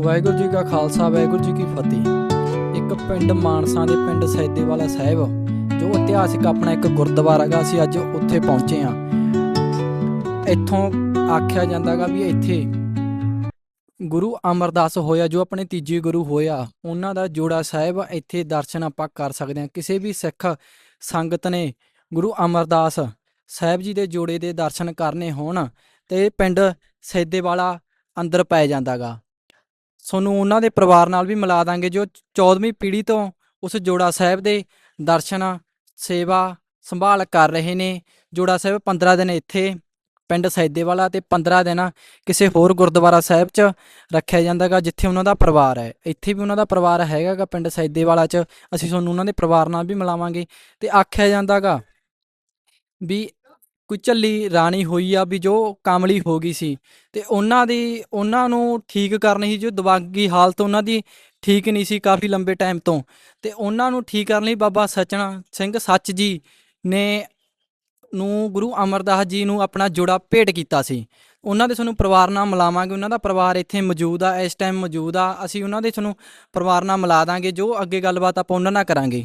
ਵਾਹਿਗੁਰੂ ਜੀ ਕਾ ਖਾਲਸਾ, ਵਾਹਿਗੁਰੂ ਜੀ ਕੀ ਫਤਿਹ। ਇੱਕ ਪਿੰਡ ਮਾਨਸਾ ਦੇ ਪਿੰਡ ਸੈਦੇਵਾਲਾ ਸਾਹਿਬ, ਜੋ ਇਤਿਹਾਸਿਕ ਆਪਣਾ ਇੱਕ ਗੁਰਦੁਆਰਾ ਹੈਗਾ ਅਸੀਂ ਅੱਜ ਉੱਥੇ ਪਹੁੰਚੇ ਹਾਂ ਇੱਥੋਂ ਆਖਿਆ ਜਾਂਦਾਗਾ ਵੀ ਇੱਥੇ ਗੁਰੂ ਅਮਰਦਾਸ ਹੋਇਆ, ਜੋ ਆਪਣੇ ਤੀਜੇ ਗੁਰੂ ਹੋਇਆ, ਉਹਨਾਂ ਦਾ ਜੋੜਾ ਸਾਹਿਬ, ਇੱਥੇ ਦਰਸ਼ਨ ਆਪਾਂ ਕਰ ਸਕਦੇ ਹਾਂ ਕਿਸੇ ਵੀ ਸਿੱਖ ਸੰਗਤ ਨੇ ਗੁਰੂ ਅਮਰਦਾਸ ਸਾਹਿਬ ਜੀ ਦੇ ਜੋੜੇ ਦੇ ਦਰਸ਼ਨ ਕਰਨੇ ਹੋਣ, ਤੇ ਪਿੰਡ ਸੈਦੇਵਾਲਾ ਅੰਦਰ ਪੈ ਜਾਂਦਾਗਾ ਤੁਹਾਨੂੰ ਉਹਨਾਂ ਦੇ ਪਰਿਵਾਰ ਨਾਲ ਵੀ ਮਿਲਾ ਦਾਂਗੇ, ਜੋ 14ਵੀਂ ਪੀੜ੍ਹੀ ਤੋਂ ਉਸ ਜੋੜਾ ਸਾਹਿਬ ਦੇ ਦਰਸ਼ਨ, ਸੇਵਾ, ਸੰਭਾਲ ਕਰ ਰਹੇ ਨੇ। ਜੋੜਾ ਸਾਹਿਬ 15 ਦਿਨ ਇੱਥੇ, ਪਿੰਡ ਸੈਦੇਵਾਲਾ ਤੇ 15 ਦਿਨ ਕਿਸੇ ਹੋਰ ਗੁਰਦੁਆਰਾ ਸਾਹਿਬ 'ਚ ਰੱਖਿਆ ਜਾਂਦਾਗਾ, ਜਿੱਥੇ ਉਹਨਾਂ ਦਾ ਪਰਿਵਾਰ ਹੈ। ਇੱਥੇ ਵੀ ਉਹਨਾਂ ਦਾ ਪਰਿਵਾਰ ਹੈਗਾਗਾ ਪਿੰਡ ਸੈਦੇਵਾਲਾ 'ਚ। ਅਸੀਂ ਤੁਹਾਨੂੰ ਉਹਨਾਂ ਦੇ ਪਰਿਵਾਰ ਨਾਲ ਵੀ ਮਿਲਾਵਾਂਗੇ। ਤੇ ਆਖਿਆ ਜਾਂਦਾਗਾ ਵੀ ਕੋਈ ਝੱਲੀ ਰਾਣੀ ਹੋਈ ਆ ਵੀ ਜੋ ਕਾਮਲੀ ਹੋ ਗਈ ਸੀ ਤੇ ਉਹਨਾਂ ਦੀ, ਉਹਨਾਂ ਨੂੰ ਠੀਕ ਕਰਨੀ ਸੀ ਜੋ ਦਿਮਾਗੀ ਹਾਲਤ ਉਹਨਾਂ ਦੀ ਠੀਕ ਨਹੀਂ ਸੀ ਕਾਫੀ ਲੰਬੇ ਟਾਈਮ ਤੋਂ ਤੇ ਉਹਨਾਂ ਨੂੰ ਠੀਕ ਕਰਨ ਲਈ ਬਾਬਾ ਸਚਨ ਸਿੰਘ ਸੱਚ ਜੀ ਨੇ ਨੂੰ ਗੁਰੂ ਅਮਰਦਾਸ ਜੀ ਨੂੰ ਆਪਣਾ ਜੋੜਾ ਭੇਟ ਕੀਤਾ ਸੀ। ਉਹਨਾਂ ਦੇ ਤੁਹਾਨੂੰ ਪਰਿਵਾਰ ਨਾਲ ਮਿਲਾਵਾਂਗੇ, ਉਹਨਾਂ ਦਾ ਪਰਿਵਾਰ ਇੱਥੇ ਮੌਜੂਦ ਆ, ਇਸ ਟਾਈਮ ਮੌਜੂਦ ਆ, ਅਸੀਂ ਉਹਨਾਂ ਦੇ ਤੁਹਾਨੂੰ ਪਰਿਵਾਰ ਨਾਲ ਮਿਲਾ ਦਾਂਗੇ, ਜੋ ਅੱਗੇ ਗੱਲਬਾਤ ਆਪਾਂ ਉਹਨਾਂ ਨਾਲ ਕਰਾਂਗੇ।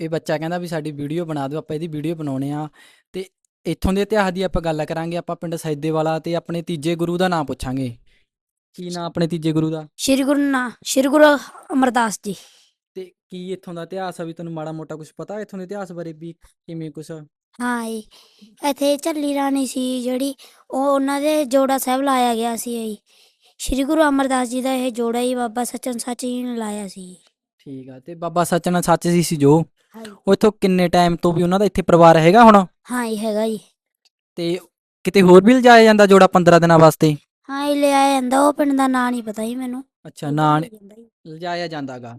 ਇਹ ਬੱਚਾ ਕਹਿੰਦਾ ਵੀ ਸਾਡੀ ਵੀਡੀਓ ਬਣਾ ਦਿਓ, ਆਪਾਂ ਇਹਦੀ ਵੀਡੀਓ ਬਣਾਉਣੇ ਆ ਤੇ ਇੱਥੋਂ ਦੇ ਇਤਿਹਾਸ ਦੀ ਆਪਾਂ ਗੱਲ ਕਰਾਂਗੇ ਆਪਾਂ ਪਿੰਡ ਸੈਦੇਵਾਲਾ ਤੇ ਆਪਣੇ ਤੀਜੇ ਗੁਰੂ ਦਾ ਨਾਮ ਪੁੱਛਾਂਗੇ। ਕੀ ਨਾਮ ਆਪਣੇ ਤੀਜੇ ਗੁਰੂ ਦਾ? ਸ਼੍ਰੀ ਗੁਰੂ ਨਾ ਸ਼੍ਰੀ ਗੁਰੂ ਅਮਰਦਾਸ ਜੀ। ਤੇ ਕੀ ਇੱਥੋਂ ਦਾ ਇਤਿਹਾਸ ਆ ਵੀ ਤੈਨੂੰ ਮਾੜਾ ਮੋਟਾ ਕੁਝ ਪਤਾ ਇੱਥੋਂ ਦੇ ਇਤਿਹਾਸ ਬਾਰੇ ਵੀ ਕਿਵੇਂ ਕੁਝ ਹਾਂ ਜੀ ਇੱਥੇ ਝੱਲੀ ਰਾਣੀ ਸੀ ਜਿਹੜੀ ਉਹ ਉਹਨਾਂ ਦੇ ਜੋੜਾ ਸਾਹਿਬ ਲਾਇਆ ਗਿਆ ਸੀ ਜੀ। ਸ਼੍ਰੀ ਗੁਰੂ ਅਮਰਦਾਸ ਜੀ ਦਾ ਇਹ ਜੋੜਾ ਹੀ ਬਾਬਾ ਸਚਨ ਸੱਚ ਜੀ ਨੇ ਲਾਇਆ ਸੀ। ਠੀਕ ਆ ਤੇ ਬਾਬਾ ਸਚਨ ਸੱਚ ਸੀ ਜੋ। ਹਾਂ ਜੀ। ਉਹ ਇੱਥੋਂ ਕਿੰਨੇ ਟਾਈਮ ਤੋਂ ਵੀ ਉਹਨਾਂ ਦਾ ਇੱਥੇ ਪਰਿਵਾਰ ਹੈਗਾ ਹੁਣ? ਹਾਂ ਜੀ ਹੈਗਾ ਜੀ। ਤੇ ਕਿਤੇ ਹੋਰ ਵੀ ਲਿਜਾਇਆ ਜਾਂਦਾ ਜੋੜਾ 15 ਦਿਨਾਂ ਵਾਸਤੇ? ਹਾਂ ਜੀ ਲਿਆਇਆ ਜਾਂਦਾ ਉਹ ਪਿੰਡ ਦਾ ਨਾਂ ਨਹੀਂ ਪਤਾ ਜੀ ਮੈਨੂੰ। ਅੱਛਾ ਨਾਂ ਜੀ। ਲਿਜਾਇਆ ਜਾਂਦਾਗਾ।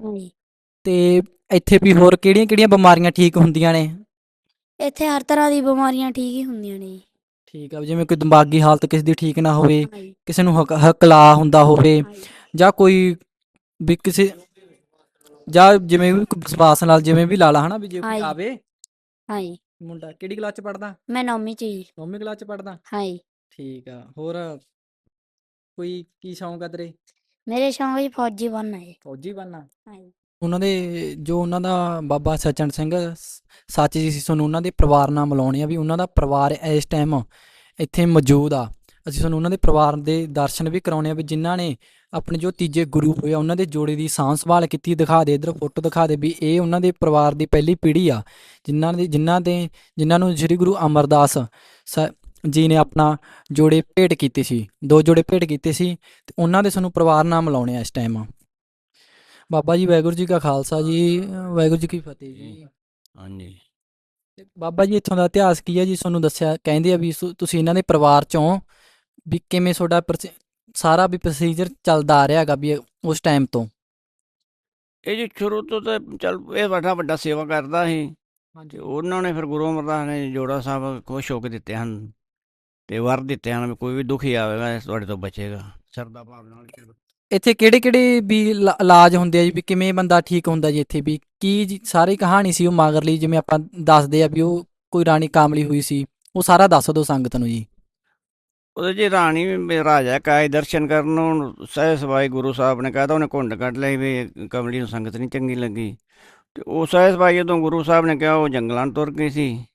ਤੇ ਇੱਥੇ ਵੀ ਹੋਰ ਕਿਹੜੀਆਂ ਕਿਹੜੀਆਂ ਬਿਮਾਰੀਆਂ ਠੀਕ ਹੁੰਦੀਆਂ ਨੇ? ਇੱਥੇ ਹਰ ਤਰ੍ਹਾਂ ਦੀ ਬਿਮਾਰੀਆਂ ਠੀਕ ਹੀ ਹੁੰਦੀਆਂ ਨੇ ਜੀ। ਠੀਕ ਆ ਜਿਵੇਂ ਕੋਈ ਦਿਮਾਗੀ ਹਾਲਤ ਕਿਸੇ ਦੀ ਠੀਕ ਨਾ ਹੋਵੇ ਕਿਸੇ ਨੂੰ ਹਕ- ਹਕਲਾ ਹੁੰਦਾ ਹੋਵੇ ਜੀ। ਕੋਈ ਵੀ ਕਿਸੇ ਜਾਂ ਜਿਵੇਂ ਵੀ ਕੋਈ ਵਿਸ਼ਵਾਸ ਨਾਲ ਜਿਵੇਂ ਵੀ ਲਾ ਲਾ ਹਨਾ ਵੀ ਜੇ ਕੋਈ ਹਾਂਜੀ। ਆਵੇ। ਹਾਂ ਜੀ। ਮੁੰਡਾ ਕਿਹੜੀ ਕਲਾਸ ਚ ਪੜਦਾ ਮੈਂ ਨੌਵੀਂ ਚ ਜੀ। ਨੌਵੀਂ ਕਲਾਸ ਚ ਪੜਦਾ ਹਾਂ ਜੀ ਠੀਕ ਆ ਹੋਰ ਕੋਈ ਕੀ ਸ਼ੌਂਕ ਆ ਤੇਰੇ? ਮੇਰੇ ਸ਼ੌਂਕ ਜੀ ਫੌਜੀ ਬਣਨਾ ਜੀ। ਫੌਜੀ ਬਣਨਾ? ਹਾਂ ਜੀ ਉਹਨਾਂ ਦੇ ਜੋ ਉਹਨਾਂ ਦਾ ਬਾਬਾ ਸਚਨ ਸਿੰਘ ਸ- ਸੱਚ ਜੀ ਸੀ ਤੁਹਾਨੂੰ ਉਹਨਾਂ ਦੇ ਪਰਿਵਾਰ ਨਾਲ ਮਿਲਾਉਣੇ ਆ ਵੀ ਉਹਨਾਂ ਦਾ ਪਰਿਵਾਰ ਇਸ ਟਾਈਮ ਇੱਥੇ ਮੌਜੂਦ ਆ। ਅਸੀਂ ਤੁਹਾਨੂੰ ਉਹਨਾਂ ਦੇ ਪਰਿਵਾਰ ਦੇ ਦਰਸ਼ਨ ਵੀ ਕਰਾਉਣੇ ਆ ਵੀ ਜਿਨ੍ਹਾਂ ਨੇ ਆਪਣੇ ਜੋ ਤੀਜੇ ਗੁਰੂ ਹੋਏ ਆ ਉਹਨਾਂ ਦੇ ਜੋੜੇ ਦੀ ਸਾਂਭ ਸੰਭਾਲ ਕੀਤੀ ਦਿਖਾ ਦੇ ਇਧਰ ਫੋਟੋ ਦਿਖਾ ਦੇ ਵੀ ਇਹ ਉਹਨਾਂ ਦੇ ਪਰਿਵਾਰ ਦੀ ਪਹਿਲੀ ਪੀੜ੍ਹੀ ਆ ਜਿਨ੍ਹਾਂ ਦੇ ਜਿਨ੍ਹਾਂ ਦੇ ਜਿਨ੍ਹਾਂ ਨੂੰ ਸ੍ਰੀ ਗੁਰੂ ਅਮਰਦਾਸ ਜੀ ਨੇ ਆਪਣਾ ਜੋੜੇ ਭੇਟ ਕੀਤੇ ਸੀ ਦੋ ਜੋੜੇ ਭੇਟ ਕੀਤੇ ਸੀ ਤੇ ਉਹਨਾਂ ਦੇ ਸਾਨੂੰ ਪਰਿਵਾਰ ਨਾਲ ਮਿਲਾਉਣੇ ਆ ਇਸ ਟਾਈਮ ਬਾਬਾ ਜੀ ਵਾਹਿਗੁਰੂ ਜੀ ਕਾ ਖਾਲਸਾ ਜੀ ਵਾਹਿਗੁਰੂ ਜੀ ਕੀ ਫਤਿਹ ਜੀ। ਹਾਂਜੀ। ਬਾਬਾ ਜੀ ਇੱਥੋਂ ਦਾ ਇਤਿਹਾਸ ਕੀ ਹੈ ਜੀ? ਤੁਹਾਨੂੰ ਦੱਸਿਆ ਕਹਿੰਦੇ ਆ ਵੀ ਤੁਸੀਂ ਇਹਨਾਂ ਦੇ ਪਰਿਵਾਰ ਚੋਂ ਵੀ ਕਿਵੇਂ ਤੁਹਾਡਾ ਸਾਰਾ ਵੀ ਪ੍ਰੋਸੀਜਰ ਚੱਲਦਾ ਆ ਰਿਹਾ ਹੈਗਾ ਵੀ ਉਸ ਟਾਈਮ ਤੋਂ। ਇਹ ਜੀ ਸ਼ੁਰੂ ਤੋਂ ਤਾਂ ਚੱਲ ਇਹ ਵੱਡਾ ਵੱਡਾ ਸੇਵਾ ਕਰਦਾ ਸੀ। ਹਾਂਜੀ। ਉਹਨਾਂ ਨੇ ਫਿਰ ਗੁਰੂ ਅਮਰਦਾਸ ਨੇ ਜੋੜਾ ਸਾਹਿਬ ਖੁਸ਼ ਹੋ ਕੇ ਦਿੱਤੇ ਹਨ ਤੇ ਵਰ ਦਿੱਤੇ ਹਨ ਕੋਈ ਵੀ ਦੁਖੀ ਆਵੇਗਾ ਤੁਹਾਡੇ ਤੋਂ ਬਚੇਗਾ। ਸਰਦਾ ਭਾਵ ਨਾਲ। ਇੱਥੇ ਕਿਹੜੇ ਕਿਹੜੇ ਵੀ ਇਲਾ- ਇਲਾਜ ਹੁੰਦੇ ਆ ਜੀ ਵੀ ਕਿਵੇਂ ਬੰਦਾ ਠੀਕ ਹੁੰਦਾ ਜੀ ਇੱਥੇ ਵੀ? ਕੀ ਜੀ ਸਾਰੀ ਕਹਾਣੀ ਸੀ ਉਹ ਮਗਰਲੀ ਜਿਵੇਂ ਆਪਾਂ ਦੱਸਦੇ ਆ ਵੀ ਉਹ ਕੋਈ ਰਾਣੀ ਕਾਮਲੀ ਹੋਈ ਸੀ। ਉਹ ਸਾਰਾ ਦੱਸ ਦਿਓ ਸੰਗਤ ਨੂੰ ਜੀ। ਉਹਦੇ ਜੀ ਰਾਣੀ ਵੀ ਰਾਜਾ ਕਾਇ ਦਰਸ਼ਨ ਕਰਨ ਨੂੰ ਸਹਿ ਸਵਾਈ ਗੁਰੂ ਸਾਹਿਬ ਨੇ ਕਹਤਾ, ਉਹਨੇ ਘੁੰਡ ਕੱਢ ਲਈ ਵੀ ਕਮਲੀ ਨੂੰ ਸੰਗਤ ਨਹੀਂ ਚੰਗੀ ਲੱਗੀ। ਤੇ ਉਹ ਸਹਿ ਸਵਾਈ ਜਦੋਂ ਗੁਰੂ ਸਾਹਿਬ ਨੇ ਕਿਹਾ, ਉਹ ਜੰਗਲਾਂ ਨੂੰ ਤੁਰ ਗਈ ਸੀ।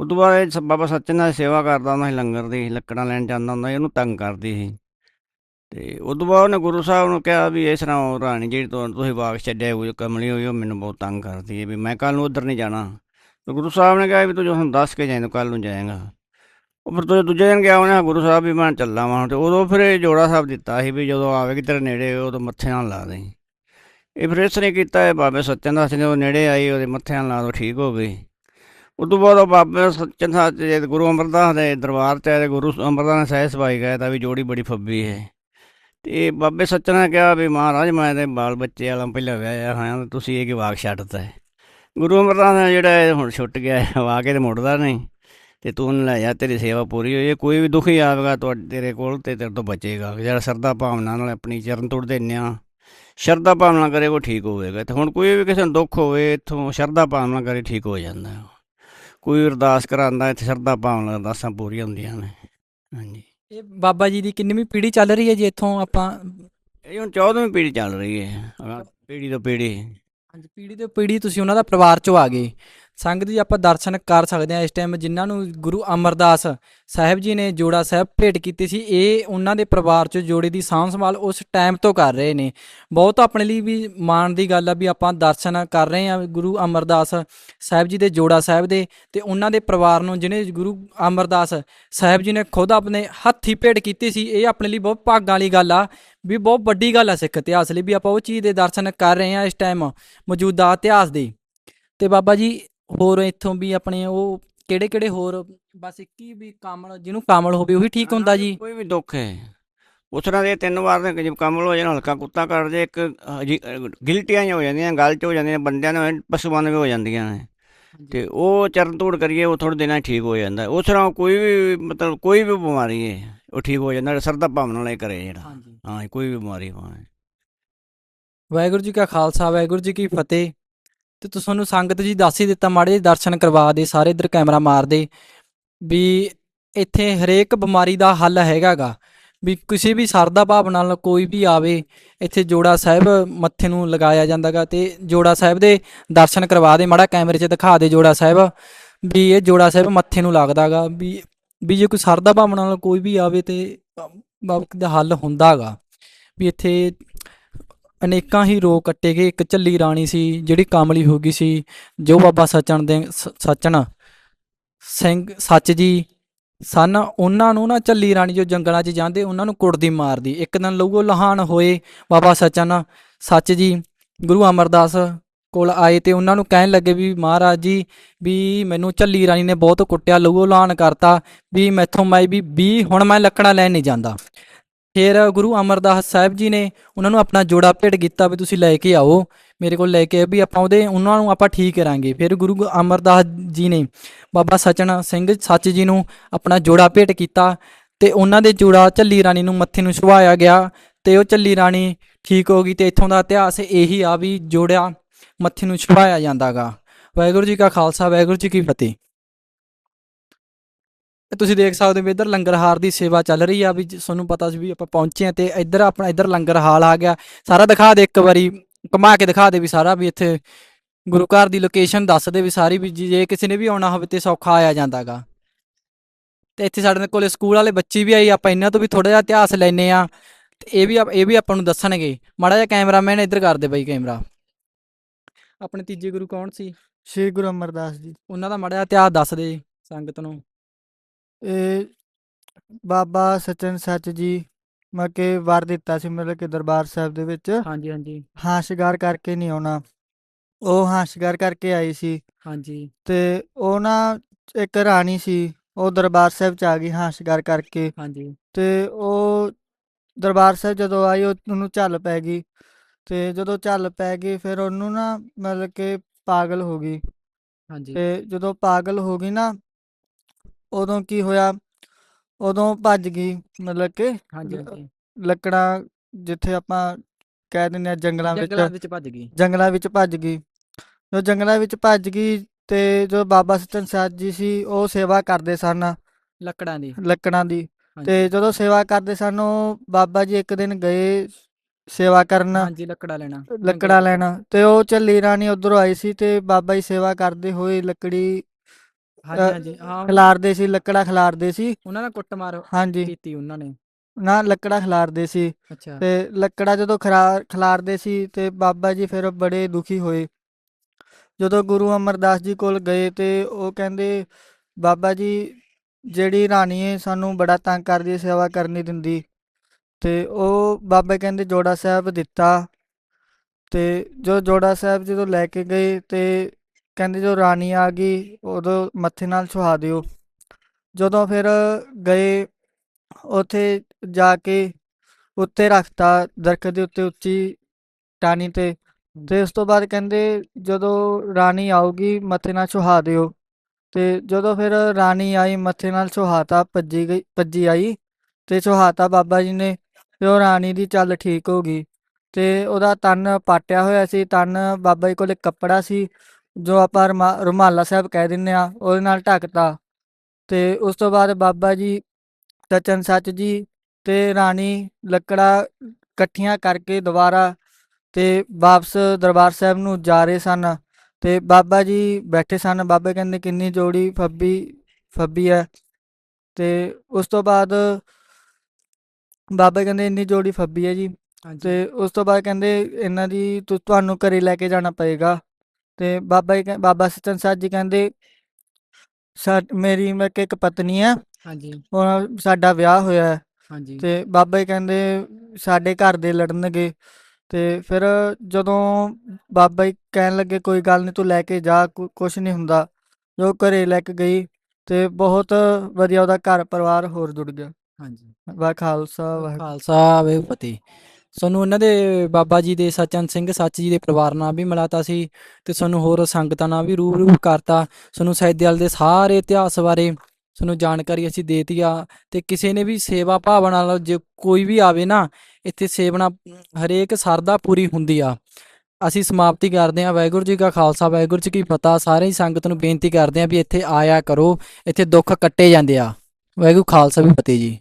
ਉਦੋਂ ਬਾਅਦ ਇਹ ਸ- ਬਾਬਾ ਸੱਚਨ ਦੀ ਸੇਵਾ ਕਰਦਾ ਹੁੰਦਾ ਸੀ, ਲੰਗਰ ਦੀ, ਲੱਕੜਾਂ ਲੈਣ ਜਾਂਦਾ ਹੁੰਦਾ ਸੀ, ਉਹਨੂੰ ਤੰਗ ਕਰਦੀ ਸੀ। ਤੇ ਤੋਂ ਬਾਅਦ ਉਹਨੇ ਗੁਰੂ ਸਾਹਿਬ ਨੂੰ ਕਿਹਾ ਵੀ ਇਸ ਤਰ੍ਹਾਂ ਰਾਣੀ ਜਿਹੜੀ ਤੋਂ ਤੁਸੀਂ ਬਾਗ ਛੱਡਿਆ ਉਹ ਕਮਲੀ ਹੋਈ, ਉਹ ਮੈਨੂੰ ਬਹੁਤ ਤੰਗ ਕਰਦੀ ਹੈ ਵੀ ਮੈਂ ਕੱਲ ਨੂੰ ਉਧਰ ਨਹੀਂ ਜਾਣਾ। ਗੁਰੂ ਸਾਹਿਬ ਨੇ ਕਿਹਾ ਵੀ ਤੂੰ ਜੋ ਹੁਣ ਦੱਸ ਕੇ ਜਾਏ ਕੱਲ ਨੂੰ ਜਾਏਗਾ। ਉਹ ਫਿਰ ਤੋਂ ਦੂਜੇ ਦਿਨ ਗਿਆ ਉਹਨੇ ਗੁਰੂ ਸਾਹਿਬ ਵੀ ਮੈਂ ਚੱਲਾਂ ਵਾਂ ਤੇ ਉਦੋਂ ਫਿਰ ਇਹ ਜੋੜਾ ਸਾਹਿਬ ਦਿੱਤਾ ਸੀ ਵੀ ਜਦੋਂ ਆਵੇਗੀ ਤੇਰੇ ਨੇੜੇ ਉਦੋਂ ਮੱਥੇ ਨਾਲ ਲਾ ਦੇ ਇਹ ਫਿਰ ਇਸ ਨੇ ਕੀਤਾ ਇਹ ਬਾਬੇ ਸੱਚਨ ਦਾਸ ਨੇ ਉਹ ਨੇੜੇ ਆਈ ਉਹਦੇ ਮੱਥੇ ਨਾਲ ਲਾ ਦੋ ਠੀਕ ਹੋ ਗਈ। ਉਦੋਂ ਬਾਅਦ ਉਹ ਬਾਬੇ ਸੱਚਨ ਦਾਸ ਜੀ ਗੁਰੂ ਅਮਰਦਾਸ ਦੇ ਦਰਬਾਰ ਤੇ ਆਏ ਤੇ ਗੁਰੂ ਅਮਰਦਾਸ ਨੇ ਸਹਿ ਸਵਾਈ ਗਏ ਤਾਂ ਵੀ ਜੋੜੀ ਬੜੀ ਫੱਬੀ ਹੈ। ਤੇ ਬਾਬੇ ਸੱਚਨ ਨੇ ਕਿਹਾ ਵੀ ਮਹਾਰਾਜ ਮੈਂ ਤੇ ਬਾਲ ਬੱਚੇ ਵਾਲਾ ਪਹਿਲਾਂ ਵਿਆਹਿਆ ਹੋਇਆ ਤੁਸੀਂ ਇਹ ਕਿ ਵਾਕ ਛੱਡਤਾ ਹੈ। ਗੁਰੂ ਅਮਰਦਾਸ ਨੇ ਜਿਹੜਾ ਇਹ ਹੁਣ ਛੁੱਟ ਗਿਆ ਹੈ, ਵਾ ਕੇ ਤੇ ਮੁੜਦਾ ਨਹੀਂ। ਤੇ ਤੂੰ ਲੈ ਜਾ ਤੇਰੀ ਸੇਵਾ ਪੂਰੀ ਹੋਈ ਕੋਈ ਵੀ ਦੁਖੀ ਆਵੇਗਾ ਤੁਹਾਡੇ ਤੇਰੇ ਕੋਲ ਤੇ ਤੇਰੇ ਤੋਂ ਬਚੇਗਾ। ਜਿਹੜਾ ਸਰਦਾ ਭਾਵਨਾ ਨਾਲ ਆਪਣੀ ਚਰਨ ਤੁੜ ਦਿੰਨਿਆ ਸ਼ਰਧਾ ਭਾਵਨਾ ਕਰੇ ਉਹ ਠੀਕ ਹੋਵੇਗਾ। ਤੇ ਹੁਣ ਕੋਈ ਵੀ ਕਿਸੇ ਨੂੰ ਦੁੱਖ ਹੋਵੇ ਇੱਥੋਂ ਸ਼ਰਧਾ ਭਾਵਨਾ ਕਰੇ ਠੀਕ ਹੋ ਜਾਂਦਾ। ਹੈ। ਕੋਈ ਅਰਦਾਸ ਕਰਾਂਦਾ ਇੱਥੇ ਸ਼ਰਧਾ ਭਾਵਨਾ ਅਰਦਾਸਾਂ ਪੂਰੀਆਂ ਹੁੰਦੀਆਂ ਨੇ। ਹਾਂਜੀ। ਇਹ ਬਾਬਾ ਜੀ ਦੀ ਕਿੰਨੀਵੀਂ ਪੀੜ੍ਹੀ ਚੱਲ ਰਹੀ ਹੈ ਜੀ ਇੱਥੋਂ ਆਪਾਂ? ਇਹ ਹੁਣ 14ਵੀਂ ਪੀੜ੍ਹੀ ਚੱਲ ਰਹੀ ਹੈ। ਪੀੜ੍ਹੀ ਤੋਂ ਪੀੜ੍ਹੀ। ਹਾਂਜੀ ਪੀੜ੍ਹੀ ਤੋਂ ਪੀੜ੍ਹੀ ਤੁਸੀਂ ਉਹਨਾਂ ਦਾ ਪਰਿਵਾਰ ਚੋਂ ਆ ਗਏ। ਸੰਗਤ ਜੀ ਆਪਾਂ ਦਰਸ਼ਨ ਕਰ ਸਕਦੇ ਹਾਂ ਇਸ ਟਾਈਮ ਜਿਨ੍ਹਾਂ ਨੂੰ ਗੁਰੂ ਅਮਰਦਾਸ ਸਾਹਿਬ ਜੀ ਨੇ ਜੋੜਾ ਸਾਹਿਬ ਭੇਟ ਕੀਤੀ ਸੀ, ਇਹ ਉਹਨਾਂ ਦੇ ਪਰਿਵਾਰ ਚੋਂ ਜੋੜੇ ਦੀ ਸਾਂਭ ਸੰਭਾਲ ਉਸ ਟਾਈਮ ਤੋਂ ਕਰ ਰਹੇ ਨੇ। ਬਹੁਤ ਆਪਣੇ ਲਈ ਵੀ ਮਾਣ ਦੀ ਗੱਲ ਆ ਵੀ ਆਪਾਂ ਦਰਸ਼ਨ ਕਰ ਰਹੇ ਹਾਂ ਗੁਰੂ ਅਮਰਦਾਸ ਸਾਹਿਬ ਜੀ ਦੇ ਜੋੜਾ ਸਾਹਿਬ ਦੇ ਤੇ ਉਹਨਾਂ ਦੇ ਪਰਿਵਾਰ ਨੂੰ ਜਿਹਨੇ ਗੁਰੂ ਅਮਰਦਾਸ ਸਾਹਿਬ ਜੀ ਨੇ ਖੁਦ ਆਪਣੇ ਹੱਥੀ ਭੇਟ ਕੀਤੀ ਸੀ, ਇਹ ਆਪਣੇ ਲਈ ਬਹੁਤ ਭਾਗਾਂ ਵਾਲੀ ਗੱਲ ਆ, ਵੀ ਬਹੁਤ ਵੱਡੀ ਗੱਲ ਆ ਸਿੱਖ ਇਤਿਹਾਸ ਲਈ ਵੀ ਆਪਾਂ ਉਹ ਚੀਜ਼ ਦੇ ਦਰਸ਼ਨ ਕਰ ਰਹੇ ਹਾਂ ਇਸ ਟਾਈਮ ਮੌਜੂਦਾ ਇਤਿਹਾਸ ਦੇ। ਤੇ ਬਾਬਾ ਜੀ ਹੋਰ ਇੱਥੋਂ ਵੀ ਆਪਣੇ ਉਹ ਕਿਹੜੇ ਕਿਹੜੇ ਹੋਰ ਬਸ ਇੱਕ ਹੀ ਵੀ ਕਾਮਲ ਜਿਹਨੂੰ ਕਾਮਲ ਹੋਵੇ ਉਹੀ ਠੀਕ ਹੁੰਦਾ ਜੀ? ਕੋਈ ਵੀ ਦੁੱਖ ਹੈ। ਉਸ ਤਰ੍ਹਾਂ ਦੇ ਤਿੰਨ ਵਾਰ ਦੇ ਜੇ ਕਮਲ ਹੋ ਜਾਣ ਹਲਕਾ ਕੁੱਤਾ ਕਰ ਜੇ ਇੱਕ ਅਹ ਗਿਲਟੀਆਂ ਜਿਹੀਆਂ ਹੋ ਜਾਂਦੀਆਂ ਗਲ 'ਚ ਹੋ ਜਾਂਦੀਆਂ ਬੰਦਿਆਂ ਨੂੰ ਪਸ਼ੂਆਂ ਨੂੰ ਵੀ ਹੋ ਜਾਂਦੀਆਂ ਨੇ। ਤੇ ਉਹ ਚਰਨ ਤੋੜ ਕਰੀਏ ਉਹ ਥੋੜੇ ਦਿਨਾਂ 'ਚ ਠੀਕ ਹੋ ਜਾਂਦਾ। ਉਸ ਤਰ੍ਹਾਂ ਕੋਈ ਵੀ ਮਤਲਬ ਕੋਈ ਵੀ ਬਿਮਾਰੀ ਹੈ ਉਹ ਠੀਕ ਹੋ ਜਾਂਦਾ ਸਰਦਾ ਭਾਵਨਾ ਨਾਲ ਹੀ ਕਰੇ ਜਿਹੜਾ। ਹਾਂਜੀ। ਹਾਂ ਕੋਈ ਵੀ ਬਿਮਾਰੀ ਹੋਵੇ। ਵਾਹਿਗੁਰੂ ਜੀ ਕਾ ਖਾਲਸਾ ਵਾਹਿਗੁਰੂ ਜੀ ਕੀ ਫਤਿਹ। ਤੇ ਤੁਹਾਨੂੰ ਸੰਗਤ ਜੀ ਦੱਸ ਹੀ ਦਿੱਤਾ, ਮਾੜੇ ਦਰਸ਼ਨ ਕਰਵਾ ਦੇ, ਸਾਰੇ ਇਧਰ ਕੈਮਰਾ ਮਾਰ ਦੇ ਵੀ ਇੱਥੇ ਹਰੇਕ ਬਿਮਾਰੀ ਦਾ ਹੱਲ ਹੈਗਾਗਾ, ਵੀ ਕਿਸੇ ਵੀ ਸਰਦਾ ਭਾਵ ਨਾਲ ਕੋਈ ਵੀ ਆਵੇ, ਇੱਥੇ ਜੋੜਾ ਸਾਹਿਬ ਮੱਥੇ ਨੂੰ ਲਗਾਇਆ ਜਾਂਦਾਗਾ ਤੇ ਜੋੜਾ ਸਾਹਿਬ ਦੇ ਦਰਸ਼ਨ ਕਰਵਾ ਦੇ, ਮਾੜਾ ਕੈਮਰੇ 'ਚ ਦਿਖਾ ਦੇ ਜੋੜਾ ਸਾਹਿਬ ਵੀ ਇਹ ਜੋੜਾ ਸਾਹਿਬ ਮੱਥੇ ਨੂੰ ਲੱਗਦਾਗਾ ਵੀ ਵੀ ਜੇ ਕੋਈ ਸਰਦਾ ਭਾਵ ਨਾਲ ਕੋਈ ਵੀ ਆਵੇ ਤੇ ਬਾਬਾ ਦਾ ਹੱਲ ਹੁੰਦਾਗਾ, ਵੀ ਇੱਥੇ ਅਨੇਕਾਂ ਹੀ ਰੋਗ ਕੱਟੇ ਗਏ। ਇੱਕ ਝੱਲੀ ਰਾਣੀ ਸੀ, ਜਿਹੜੀ ਕਾਮਲੀ ਹੋ ਗਈ ਸੀ, ਜੋ ਬਾਬਾ ਸਚਨ ਦੇ ਸ- ਸਚਨ ਸਿੰਘ ਸੱਚ ਜੀ ਸਨ। ਉਹਨਾਂ ਨੂੰ ਨਾ ਝੱਲੀ ਰਾਣੀ ਜੋ ਜੰਗਲਾਂ 'ਚ ਜਾਂਦੇ, ਉਹਨਾਂ ਨੂੰ ਕੁੱਟਦੀ ਮਾਰਦੀ। ਇੱਕ ਦਿਨ ਲਹੂ ਲਹਾਨ ਹੋਏ ਬਾਬਾ ਸਚਨ ਸੱਚ ਜੀ, ਗੁਰੂ ਅਮਰਦਾਸ ਕੋਲ ਆਏ ਤੇ ਉਹਨਾਂ ਨੂੰ ਕਹਿਣ ਲੱਗੇ ਵੀ ਮਹਾਰਾਜ ਜੀ, ਵੀ ਮੈਨੂੰ ਝੱਲੀ ਰਾਣੀ ਨੇ ਬਹੁਤ ਕੁੱਟਿਆ, ਲਹੂ ਲਹਾਨ ਕਰਤਾ, ਵੀ ਮੈਥੋਂ ਮੈਂ ਵੀ ਵੀ ਹੁਣ ਮੈਂ ਲੱਕੜਾਂ ਲੈਣ ਨਹੀਂ ਜਾਂਦਾ। ਫਿਰ ਗੁਰੂ ਅਮਰਦਾਸ ਸਾਹਿਬ ਜੀ ਨੇ ਉਹਨਾਂ ਨੂੰ ਆਪਣਾ ਜੋੜਾ ਭੇਟ ਕੀਤਾ ਵੀ ਤੁਸੀਂ ਲੈ ਕੇ ਆਓ, ਮੇਰੇ ਕੋਲ ਲੈ ਕੇ ਵੀ ਆਪਾਂ ਉਹਦੇ, ਉਹਨਾਂ ਨੂੰ ਆਪਾਂ ਠੀਕ ਕਰਾਂਗੇ। ਫਿਰ ਗੁਰੂ ਅਮਰਦਾਸ ਜੀ ਨੇ ਬਾਬਾ ਸਚਨ ਸਿੰਘ ਸੱਚ ਜੀ ਨੂੰ ਆਪਣਾ ਜੋੜਾ ਭੇਟ ਕੀਤਾ ਤੇ ਉਹਨਾਂ ਦੇ ਜੋੜਾ ਝੱਲੀ ਰਾਣੀ ਨੂੰ ਮੱਥੇ ਨੂੰ ਛੁਆਇਆ ਗਿਆ ਤੇ ਉਹ ਝੱਲੀ ਰਾਣੀ ਠੀਕ ਹੋ ਗਈ ਤੇ ਇੱਥੋਂ ਦਾ ਇਤਿਹਾਸ ਇਹੀ ਆ ਵੀ ਜੋੜਿਆ ਮੱਥੇ ਨੂੰ ਛੁਆਇਆ ਜਾਂਦਾਗਾ ਵਾਹਿਗੁਰੂ ਜੀ ਕਾ ਖਾਲਸਾ, ਵਾਹਿਗੁਰੂ ਜੀ ਕੀ ਫਤਿਹ। ਤੇ ਤੁਸੀਂ ਦੇਖ ਸਕਦੇ ਹੋ ਵੀ ਇੱਧਰ ਲੰਗਰ ਹਾਰ ਦੀ ਸੇਵਾ ਚੱਲ ਰਹੀ ਆ ਵੀ ਤੁਹਾਨੂੰ ਪਤਾ ਸੀ ਵੀ ਆਪਾਂ ਪਹੁੰਚੇ ਆ ਤੇ ਇੱਧਰ ਆਪਣਾ ਇੱਧਰ ਲੰਗਰ ਹਾਲ ਆ ਗਿਆ। ਸਾਰਾ ਦਿਖਾ ਦੇ ਇੱਕ ਵਾਰੀ ਘੁਮਾ ਕੇ ਦਿਖਾ ਦੇ ਵੀ ਸਾਰਾ ਵੀ ਇੱਥੇ ਗੁਰੂ ਘਰ ਦੀ ਲੋਕੇਸ਼ਨ ਦੱਸ ਦੇ ਵੀ ਸਾਰੀ ਵੀ ਜੇ ਕਿਸੇ ਨੇ ਵੀ ਆਉਣਾ ਹੋਵੇ ਤੇ ਸੌਖਾ ਆਇਆ ਜਾਂਦਾਗਾ। ਤੇ ਇੱਥੇ ਸਾਡੇ ਕੋਲੇ ਸਕੂਲ ਵਾਲੇ ਬੱਚੇ ਵੀ ਆਈ ਆਪਾਂ ਇਹਨਾਂ ਤੋਂ ਵੀ ਥੋੜਾ ਜਿਹਾ ਇਤਿਹਾਸ ਲੈਨੇ ਆ ਤੇ ਇਹ ਵੀ ਇਹ ਵੀ ਆਪਾਂ ਨੂੰ ਦੱਸਣਗੇ। ਮਾੜਾ ਜਿਹਾ ਕੈਮਰਾਮੈਨ ਇੱਧਰ ਕਰ ਦੇ ਬਾਈ ਕੈਮਰਾ। ਆਪਣੇ ਤੀਜੇ ਗੁਰੂ ਕੌਣ ਸੀ? ਸ਼੍ਰੀ ਗੁਰੂ ਅਮਰਦਾਸ ਜੀ। ਉਹਨਾਂ ਦਾ ਮਾੜਾ ਜਿਹਾ ਇਤਿਹਾਸ ਦੱਸ ਦੇ ਸੰਗਤ ਨੂੰ। ਇਹ ਬਾਬਾ ਸਚਨ ਸੱਚ ਜੀ ਮੱਕੇ ਵਰ ਦਿੱਤਾ ਸੀ ਮਤਲਬ ਕਿ ਦਰਬਾਰ ਸਾਹਿਬ ਦੇ ਵਿੱਚ। ਹਾਂਜੀ ਹਾਂਜੀ। ਹਾਂ ਸ਼ਿੰਗਾਰ ਕਰਕੇ ਨਹੀਂ ਆਉਣਾ। ਉਹ ਹਾਂ ਸ਼ਿੰਗਾਰ ਕਰਕੇ ਆਈ ਸੀ। ਹਾਂਜੀ। ਤੇ ਉਹ ਨਾ ਇੱਕ ਰਾਣੀ ਸੀ ਉਹ ਦਰਬਾਰ ਸਾਹਿਬ ਚ ਆ ਗਈ ਹਾਂ ਸ਼ਿੰਗਾਰ ਕਰਕੇ। ਹਾਂਜੀ। ਤੇ ਉਹ ਦਰਬਾਰ ਸਾਹਿਬ ਜਦੋਂ ਆਈ ਉਹ- ਉਹਨੂੰ ਝੱਲ ਪੈ ਗਈ। ਤੇ ਜਦੋਂ ਝੱਲ ਪੈ ਗਈ ਫਿਰ ਉਹਨੂੰ ਨਾ ਮਤਲਬ ਕਿ ਪਾਗਲ ਹੋ ਗਈ। ਹਾਂਜੀ। ਤੇ ਜਦੋਂ ਪਾਗਲ ਹੋ ਗਈ ਨਾ ਉਦੋਂ ਕੀ ਹੋਇਆ? ਉਦੋਂ ਭੱਜ ਗਈ ਮਤਲਬ ਕਿ ਹਾਂਜੀ ਹਾਂਜੀ। ਲੱਕੜਾਂ ਜਿੱਥੇ ਆਪਾਂ ਕਹਿ ਦਿੰਦੇ ਆ ਜੰਗਲਾਂ ਵਿੱਚ ਜੰਗਲਾਂ ਵਿੱਚ ਭੱਜ ਗਈ। ਜੰਗਲਾਂ ਵਿੱਚ ਭੱਜ ਗਈ। ਜਦੋਂ ਜੰਗਲਾਂ ਵਿੱਚ ਭੱਜ ਗਈ ਤੇ ਜੋ ਬਾਬਾ ਸਤਨ ਸਾਧ ਜੀ ਸੀ ਉਹ ਸੇਵਾ ਕਰਦੇ ਸਨ। ਲੱਕੜਾਂ ਦੀ। ਲੱਕੜਾਂ ਦੀ। ਹਾਂਜੀ। ਤੇ ਜਦੋਂ ਸੇਵਾ ਕਰਦੇ ਸਨ ਉਹ ਬਾਬਾ ਜੀ ਇੱਕ ਦਿਨ ਗਏ ਸੇਵਾ ਕਰਨ। ਹਾਂਜੀ ਲੱਕੜਾ ਲੈਣਾ। ਲੱਕੜਾਂ ਲੈਣ। ਤੇ ਉਹ ਝੱਲੀ ਰਾਣੀ ਉਧਰੋਂ ਆਈ ਸੀ ਤੇ ਬਾਬਾ ਜੀ ਸੇਵਾ ਕਰਦੇ ਹੋਏ ਲੱਕੜੀ ਹਾਂਜੀ ਅ, ਹਾਂਜੀ ਹਾਂ। ਖਿਲਾਰਦੇ ਸੀ ਲੱਕੜਾਂ ਖਿਲਾਰਦੇ ਸੀ। ਉਹਨਾਂ ਨੇ ਕੁੱਟਮਾਰ ਹਾਂਜੀ। ਕੀਤੀ ਉਹਨਾਂ ਨੇ। ਨਾ ਲੱਕੜਾਂ ਖਿਲਾਰਦੇ ਸੀ। ਅੱਛਾ। ਤੇ ਲੱਕੜਾਂ ਜਦੋਂ ਖਰਾ ਖਿਲਾਰਦੇ ਸੀ ਤੇ ਬਾਬਾ ਜੀ ਫਿਰ ਬੜੇ ਦੁਖੀ ਹੋਏ। ਜਦੋਂ ਗੁਰੂ ਅਮਰਦਾਸ ਜੀ ਕੋਲ ਗਏ ਤੇ ਉਹ ਕਹਿੰਦੇ ਬਾਬਾ ਜੀ ਜਿਹੜੀ ਰਾਣੀ ਹੈ ਸਾਨੂੰ ਬੜਾ ਤੰਗ ਕਰਦੀ ਸੇਵਾ ਕਰਨ ਦਿੰਦੀ। ਤੇ ਉਹ ਬਾਬਾ ਕਹਿੰਦੇ ਜੋੜਾ ਸਾਹਿਬ ਦਿੱਤਾ। ਤੇ ਜੋ ਜੋੜਾ ਸਾਹਿਬ ਜਦੋਂ ਲੈ ਕੇ ਗਏ ਤੇ ਕਹਿੰਦੇ ਜੋ ਰਾਣੀ ਆ ਗਈ, ਉਦੋਂ ਮੱਥੇ ਨਾਲ ਛੁਹਾ ਦਿਓ। ਜਦੋਂ ਫਿਰ ਗਏ, ਉਥੇ ਜਾ ਕੇ ਉੱਤੇ ਰੱਖਤਾ, ਦਰਖਤ ਦੇ ਉੱਤੇ ਉੱਚੀ ਟਾਹਣੀ ਤੇ। ਤੇ ਉਸ ਤੋਂ ਬਾਅਦ ਕਹਿੰਦੇ, ਜਦੋਂ ਰਾਣੀ ਆਊਗੀ, ਮੱਥੇ ਨਾਲ ਛੁਹਾ ਦਿਓ। ਤੇ ਜਦੋਂ ਫਿਰ ਰਾਣੀ ਆਈ, ਮੱਥੇ ਨਾਲ ਛੁਹਾਤਾ ਭੱਜੀ ਗਈ, ਭੱਜੀ ਆਈ ਤੇ ਛੁਹਾਤਾ ਬਾਬਾ ਜੀ ਨੇ, ਤੇ ਉਹ ਰਾਣੀ ਦੀ ਚੱਲ ਠੀਕ ਹੋ ਗਈ। ਤੇ ਉਹਦਾ ਤਨ ਪਾਟਿਆ ਹੋਇਆ ਸੀ, ਤਨ ਬਾਬਾ ਜੀ ਕੋਲ ਇੱਕ ਕੱਪੜਾ ਸੀ ਜੋ ਆਪਾਂ ਰੁਮਾ- ਰੁਮਾਲਾ ਸਾਹਿਬ ਕਹਿ ਦਿੰਦੇ ਆ ਉਹਦੇ ਨਾਲ ਢੱਕਤਾ। ਤੇ ਉਸ ਤੋਂ ਬਾਅਦ ਬਾਬਾ ਜੀ ਸਚਨ ਸੱਚ ਜੀ ਤੇ ਰਾਣੀ ਲੱਕੜਾ ਇਕੱਠੀਆਂ ਕਰਕੇ ਦੁਬਾਰਾ ਤੇ ਵਾਪਸ ਦਰਬਾਰ ਸਾਹਿਬ ਨੂੰ ਜਾ ਰਹੇ ਸਨ। ਤੇ ਬਾਬਾ ਜੀ ਬੈਠੇ ਸਨ ਬਾਬਾ ਕਹਿੰਦੇ ਕਿੰਨੀ ਜੋੜੀ ਫੱਬੀ ਫੱਬੀ ਹੈ ਤੇ ਉਸ ਤੋਂ ਬਾਅਦ ਬਾਬਾ ਕਹਿੰਦੇ ਇੰਨੀ ਜੋੜੀ ਫੱਬੀ ਹੈ ਜੀ। ਤੇ ਉਸ ਤੋਂ ਬਾਅਦ ਕਹਿੰਦੇ ਇਹਨਾਂ ਦੀ ਤੁ- ਤੁਹਾਨੂੰ ਘਰੇ ਲੈ ਕੇ ਜਾਣਾ ਪਏਗਾ। ਤੇ ਬਾਬਾ ਜੀ ਕਹਿ- ਬਾਬਾ ਸਚਨ ਸਾਧ ਜੀ ਕਹਿੰਦੇ ਸਾ ਮੇਰੀ ਮੈਂ ਇੱਕ ਪਤਨੀ ਆ ਹਾਂਜੀ। ਸਾਡਾ ਵਿਆਹ ਹੋਇਆ ਹੈ। ਹਾਂਜੀ। ਤੇ ਬਾਬਾ ਜੀ ਕਹਿੰਦੇ ਸਾਡੇ ਘਰ ਦੇ ਲੜਨਗੇ। ਤੇ ਫਿਰ ਜਦੋਂ ਬਾਬਾ ਜੀ ਕਹਿਣ ਲੱਗੇ ਕੋਈ ਗੱਲ ਨਹੀਂ ਤੂੰ ਲੈ ਕੇ ਜਾ ਕੁ- ਕੁਛ ਨਹੀਂ ਹੁੰਦਾ। ਜੋ ਘਰੇ ਲੈ ਕੇ ਗਈ ਤੇ ਬਹੁਤ ਵਧੀਆ ਉਹਦਾ ਘਰ ਪਰਿਵਾਰ ਹੋਰ ਜੁੜ ਗਿਆ। ਹਾਂਜੀ। ਵਾਹ ਖਾਲਸਾ ਵਾਹਿਗੁਰੂ ਖਾਲਸਾ ਵੇ ਫਤਿਹ। ਸਾਨੂੰ ਉਹਨਾਂ ਦੇ ਬਾਬਾ ਜੀ ਦੇ ਸਚਨ ਸਿੰਘ, ਸੱਚ ਜੀ ਦੇ ਪਰਿਵਾਰ ਨਾਲ ਵੀ ਮਿਲਾਤਾ ਸੀ ਤੇ ਸਾਨੂੰ ਹੋਰ ਸੰਗਤਾਂ ਨਾਲ ਵੀ ਰੂਬਰੂ ਕਰਤਾ। ਸਾਨੂੰ ਸੈਦੇਵਾਲ ਦੇ ਸਾਰੇ ਇਤਿਹਾਸ ਬਾਰੇ ਸਾਨੂੰ ਜਾਣਕਾਰੀ ਅਸੀਂ ਦੇਤੀ ਆ ਤੇ ਕਿਸੇ ਨੇ ਵੀ ਸੇਵਾ ਭਾਵਨਾ ਨਾਲ ਜੇ ਕੋਈ ਵੀ ਆਵੇ ਨਾ, ਇੱਥੇ ਸੇਵਨਾ ਹਰੇਕ ਸਰਦਾ ਪੂਰੀ ਹੁੰਦੀ ਆ। ਅਸੀਂ ਸਮਾਪਤੀ ਕਰਦੇ ਹਾਂ। ਵਾਹਿਗੁਰੂ ਜੀ ਕਾ ਖਾਲਸਾ। ਵਾਹਿਗੁਰੂ ਜੀ ਕੀ ਫਤਿਹ। ਸਾਰੇ ਹੀ ਸੰਗਤ ਨੂੰ ਬੇਨਤੀ ਕਰਦੇ ਹਾਂ ਵੀ ਇੱਥੇ ਆਇਆ ਕਰੋ। ਇੱਥੇ ਦੁੱਖ ਕੱਟੇ ਜਾਂਦੇ ਆ। ਵਾਹਿਗੁਰੂ ਖਾਲਸਾ ਵੀ ਫਤਿਹ ਜੀ।